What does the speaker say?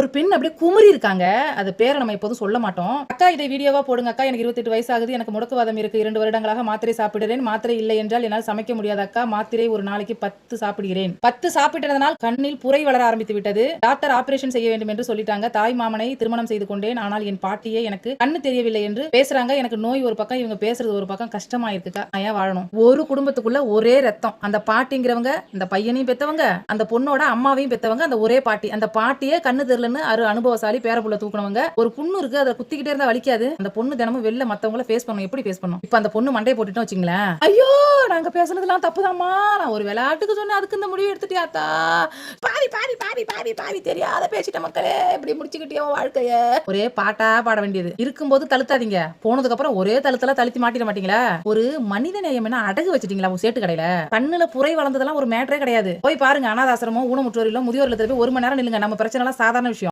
ஒரு பெண் அப்படியே குமரி இருக்காங்க. அது பேரை நம்ம எப்போதும் சொல்ல மாட்டோம். அக்கா இதை வீடியோவா போடுங்க. அக்கா எனக்கு இருபத்தெட்டு வயசு ஆகுது எனக்கு முடக்குவாதம் இருக்கு. இரண்டு வருடங்களாக மாத்திரை சாப்பிடுறேன். மாத்திரை இல்லை என்றால் என்னால் சமைக்க முடியாது அக்கா. மாத்திரை ஒரு நாளைக்கு பத்து சாப்பிடுகிறேன். பத்து சாப்பிட்டதனால் கண்ணில் புரை வளர ஆரம்பித்து விட்டது. டாக்டர் ஆபரேஷன் செய்ய வேண்டும் என்று சொல்லிட்டாங்க. தாய் மாமனை திருமணம் செய்து கொண்டேன். ஆனால் என் பாட்டியே எனக்கு கண்ணு தெரியவில்லை என்று பேசுறாங்க. எனக்கு நோய் ஒரு பக்கம் இவங்க பேசுறது ஒரு பக்கம் கஷ்டமா இருக்குக்கா ஏன் வாழணும்? ஒரு குடும்பத்துக்குள்ள ஒரே ரத்தம். அந்த பாட்டிங்கிறவங்க இந்த பையனையும் பெத்தவங்க அந்த பொண்ணோட அம்மாவையும் பெத்தவங்க அந்த ஒரே பாட்டி. அந்த பாட்டியே கண்ணு தெரியலன்னு அரு அனுபவசாலி பேரப்புள்ள தூக்குனவங்க. ஒரு புண்ணு இருக்கு அதை குத்திக்கிட்டே இருந்தா வலிக்காது. அந்த பொண்ணு தினமும் வெளில மத்தவங்கள ஃபேஸ் பண்ணும் எப்படி ஃபேஸ் பண்ணும் இப்ப அந்த பொண்ணு மண்டை போட்டுட்டோம் வச்சுங்களேன் ஐயோ நாங்க பேசுனதெல்லாம் தப்புதாம்மா. நான் ஒரு விளையாட்டுக்கு சொன்னேன் அதுக்கு இந்த முடிவு எடுத்துட்டியாத்தா? பாவி பாவி பாவி பாவி பாவி தெரியாத பேசிட்ட மக்களே இப்படி முடிச்சுக்கிட்டியோ வாழ்க்கைய. ஒரே பாட்டா பாட வேண்டியது. இருக்கும்போது தழுத்தாதீங்க. போனதுக்கு அப்புறம் ஒரே தழுத்தல தழுத்தி மாட்டிட மாட்டீங்களா? ஒரு மனித நேயம் என்ன அடகு வச்சிட்டீங்களா உங்க சேட்டு கடையில? கண்ணுல புரை வளர்ந்ததெல்லாம் ஒரு மேட்டரே கிடையாது. போய் பாருங்க அனாதாசிரமோ ஊனமுற்றோரிலோ முதியோர் இல்லத்துல போய் ஒரு மணி நேரம் நில்லுங்க. நம்ம பிரச்சனை எல்லாம் சாதாரண விஷயம்.